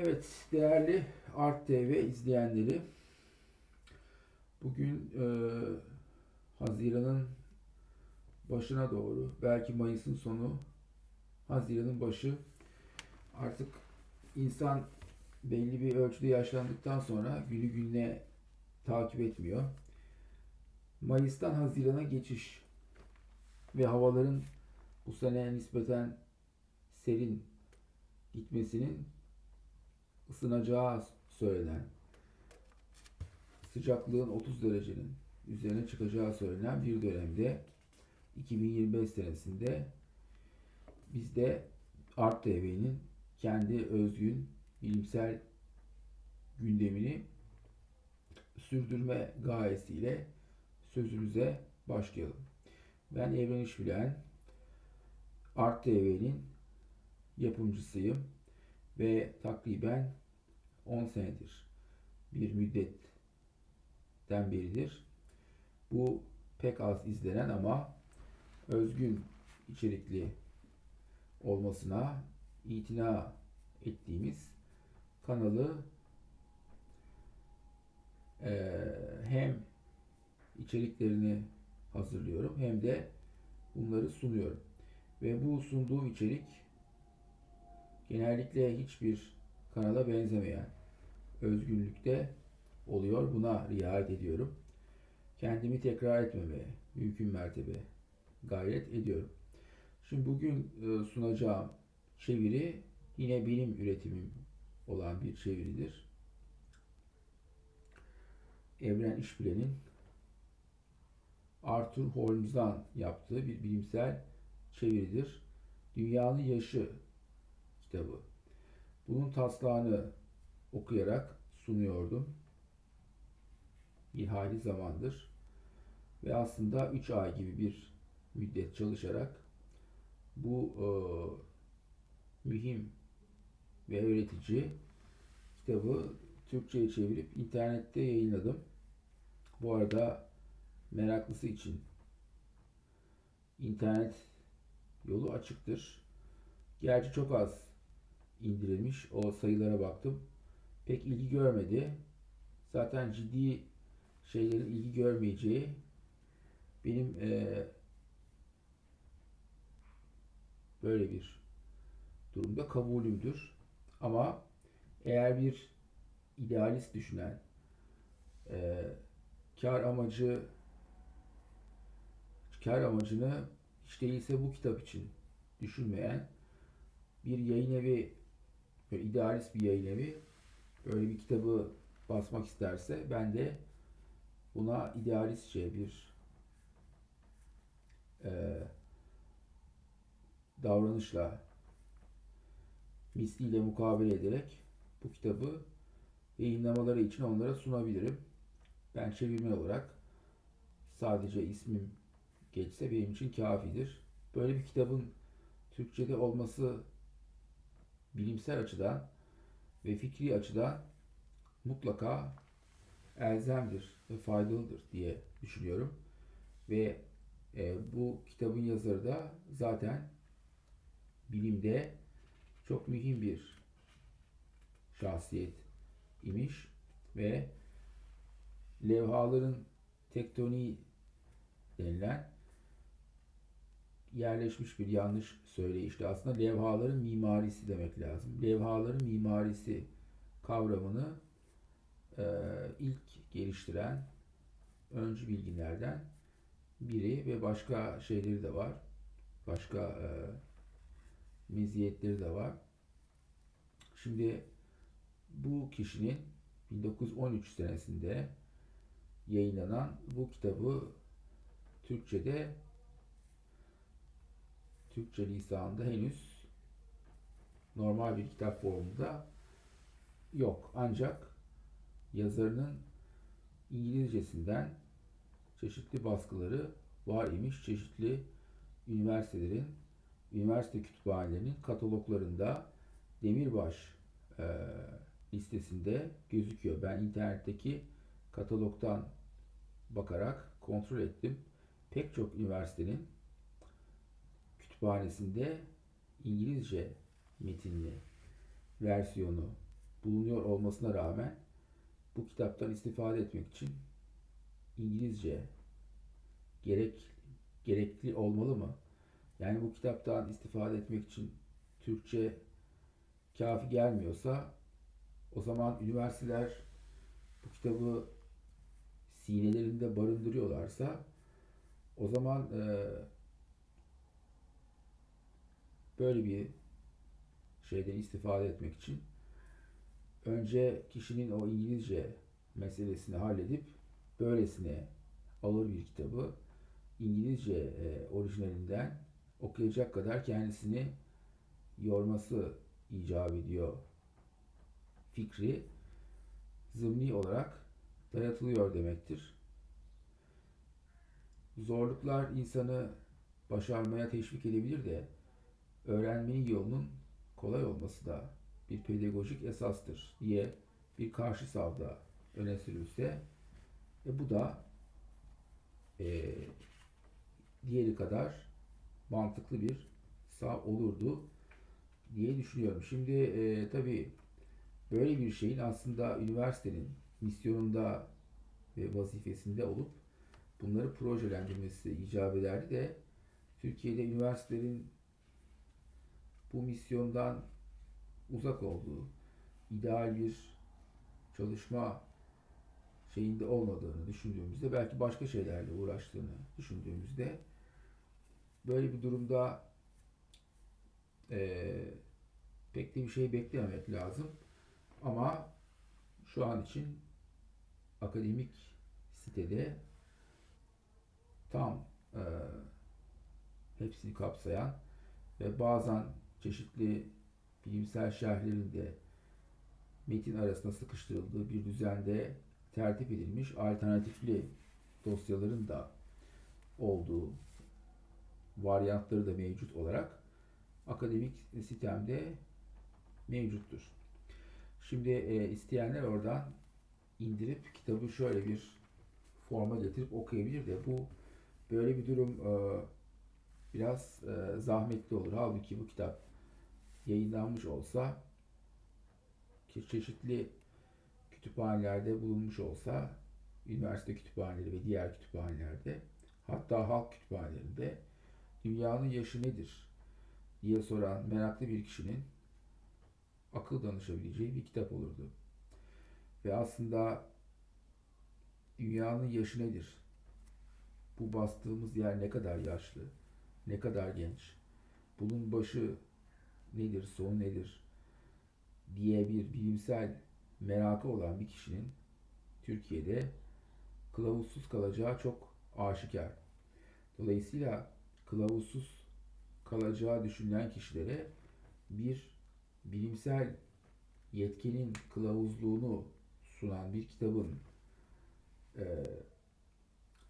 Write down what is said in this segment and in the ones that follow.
Evet, değerli Art TV izleyenleri, bugün e, Haziran'ın başına doğru, belki Mayıs'ın sonu, Haziran'ın başı, artık insan belli bir ölçüde yaşlandıktan sonra günü gününe takip etmiyor. Mayıs'tan Haziran'a geçiş ve havaların bu sene nispeten serin gitmesinin ısınacağı söylenen, sıcaklığın 30 derecenin üzerine çıkacağı söylenen bir dönemde 2025 senesinde biz de Art TV'nin kendi özgün bilimsel gündemini sürdürme gayesiyle sözümüze başlayalım. Ben Evren İşbilen, Art TV'nin yapımcısıyım ve takriben 10 senedir bir müddetten beridir bu pek az izlenen ama özgün içerikli olmasına itina ettiğimiz kanalı eee, hem içeriklerini hazırlıyorum hem de bunları sunuyorum. Ve bu sunduğum içerik genellikle hiçbir kanala benzemeyen özgünlükte oluyor. Buna riayet ediyorum. Kendimi tekrar etmemeye mümkün mertebe gayret ediyorum. Şimdi bugün e, sunacağım çeviri yine benim üretimim olan bir çeviridir. Evren İşbilen'in Arthur Holmes'dan yaptığı bir bilimsel çeviridir. Dünyanın Yaşı kitabı. Bunun taslağını okuyarak sunuyordum. Bir hayli zamandır. Ve aslında 3 ay gibi bir müddet çalışarak bu e, mühim ve öğretici kitabı Türkçe'ye çevirip internette yayınladım. Bu arada meraklısı için internet yolu açıktır. Gerçi çok az indirilmiş. O sayılara baktım. Pek ilgi görmedi. Zaten ciddi şeylerin ilgi görmeyeceği benim eee, böyle bir durumda kabulümdür. Ama eğer bir idealist düşünen, eee kar amacı kar amacını hiç değilse bu kitap için düşünmeyen bir yayın evi böyle idealist bir yayın evi böyle bir kitabı basmak isterse ben de buna idealistçe bir eee, davranışla misliyle mukabele ederek bu kitabı yayınlamaları için onlara sunabilirim. Ben çevirmen olarak sadece ismim geçse benim için kafidir. Böyle bir kitabın Türkçe'de olması bilimsel açıdan ve fikri açıdan mutlaka elzemdir ve faydalıdır diye düşünüyorum. Ve e, bu kitabın yazarı da zaten bilimde çok mühim bir şahsiyet imiş ve levhaların tektoniği denilen yerleşmiş bir yanlış söyleyişti. Aslında levhaların mimarisi demek lazım. Levhaların mimarisi kavramını e, ilk geliştiren öncü bilginlerden biri ve başka şeyleri de var. Başka e, meziyetleri de var. Şimdi bu kişinin 1913 senesinde yayınlanan bu kitabı Türkçe'de Türkçe lisanında henüz normal bir kitap formunda yok. Ancak yazarının İngilizcesinden çeşitli baskıları var imiş. Çeşitli üniversitelerin, üniversite kütüphanelerinin kataloglarında Demirbaş e, listesinde gözüküyor. Ben internetteki katalogdan bakarak kontrol ettim. Pek çok üniversitenin kütüphanesinde İngilizce metinli versiyonu bulunuyor olmasına rağmen bu kitaptan istifade etmek için İngilizce gerek gerekli olmalı mı? Yani bu kitaptan istifade etmek için Türkçe kafi gelmiyorsa o zaman üniversiteler bu kitabı sinelerinde barındırıyorlarsa o zaman e, böyle bir şeyden istifade etmek için önce kişinin o İngilizce meselesini halledip böylesine ağır bir kitabı İngilizce e, orijinalinden okuyacak kadar kendisini yorması icap ediyor fikri zımni olarak dayatılıyor demektir. Zorluklar insanı başarmaya teşvik edebilir de öğrenmenin yolunun kolay olması da bir pedagojik esastır diye bir karşı savda öne sürülse e bu da e, diğeri kadar mantıklı bir sağ olurdu diye düşünüyorum. Şimdi e, tabii böyle bir şeyin aslında üniversitenin misyonunda ve vazifesinde olup bunları projelendirmesi icap ederdi de Türkiye'de üniversitelerin bu misyondan uzak olduğu, ideal bir çalışma şeyinde olmadığını düşündüğümüzde, belki başka şeylerle uğraştığını düşündüğümüzde böyle bir durumda eee pek de bir şey beklememek lazım. Ama şu an için akademik sitede tam e, hepsini kapsayan ve bazen çeşitli bilimsel şerhlerin de metin arasında sıkıştırıldığı bir düzende tertip edilmiş alternatifli dosyaların da olduğu varyantları da mevcut olarak akademik sitemde mevcuttur. Şimdi e, isteyenler oradan indirip kitabı şöyle bir forma getirip okuyabilir de bu böyle bir durum e, biraz e, zahmetli olur. Halbuki bu kitap yayınlanmış olsa ki çeşitli kütüphanelerde bulunmuş olsa üniversite kütüphaneleri ve diğer kütüphanelerde hatta halk kütüphanelerinde dünyanın yaşı nedir diye soran meraklı bir kişinin akıl danışabileceği bir kitap olurdu. Ve aslında dünyanın yaşı nedir? Bu bastığımız yer ne kadar yaşlı, ne kadar genç, bunun başı nedir, sonu nedir diye bir bilimsel merakı olan bir kişinin Türkiye'de kılavuzsuz kalacağı çok aşikar. Dolayısıyla kılavuzsuz kalacağı düşünülen kişilere bir bilimsel yetkinin kılavuzluğunu sunan bir kitabın e,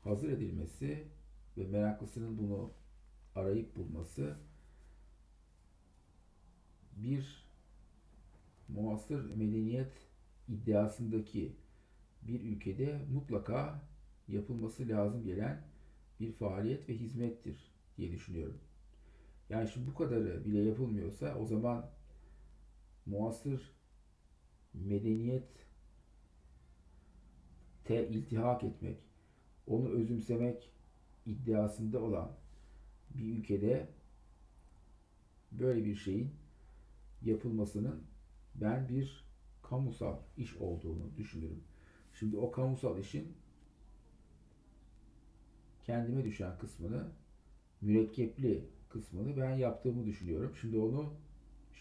hazır edilmesi ve meraklısının bunu arayıp bulması bir muasır medeniyet iddiasındaki bir ülkede mutlaka yapılması lazım gelen bir faaliyet ve hizmettir diye düşünüyorum. Yani şimdi bu kadarı bile yapılmıyorsa o zaman muasır medeniyet te iltihak etmek, onu özümsemek iddiasında olan bir ülkede böyle bir şeyin yapılmasının ben bir kamusal iş olduğunu düşünürüm. Şimdi o kamusal işin kendime düşen kısmını, mürekkepli kısmını ben yaptığımı düşünüyorum. Şimdi onu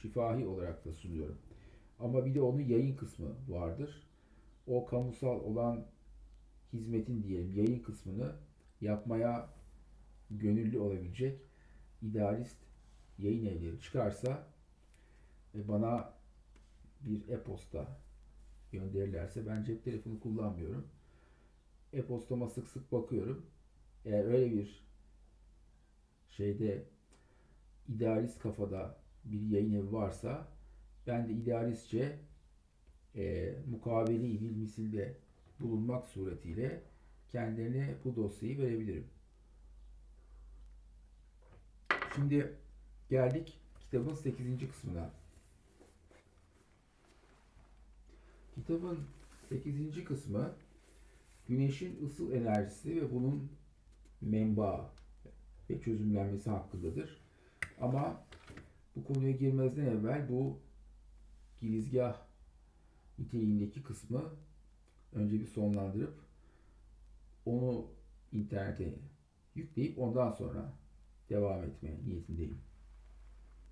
şifahi olarak da sunuyorum. Ama bir de onun yayın kısmı vardır. O kamusal olan hizmetin diyelim yayın kısmını yapmaya gönüllü olabilecek idealist yayın evleri çıkarsa ve bana bir e-posta gönderirlerse ben cep telefonu kullanmıyorum. E-postama sık sık bakıyorum. Eğer öyle bir şeyde idealist kafada bir yayın evi varsa ben de idealistçe e, mukabele bir misilde bulunmak suretiyle kendilerine bu dosyayı verebilirim. Şimdi geldik kitabın 8. kısmına. Kitabın 8. kısmı Güneşin ısıl enerjisi ve bunun menbaı ve çözümlenmesi hakkındadır. Ama bu konuya girmezden evvel bu girizgah niteliğindeki kısmı önce bir sonlandırıp onu internete yükleyip ondan sonra devam etmeye niyetindeyim.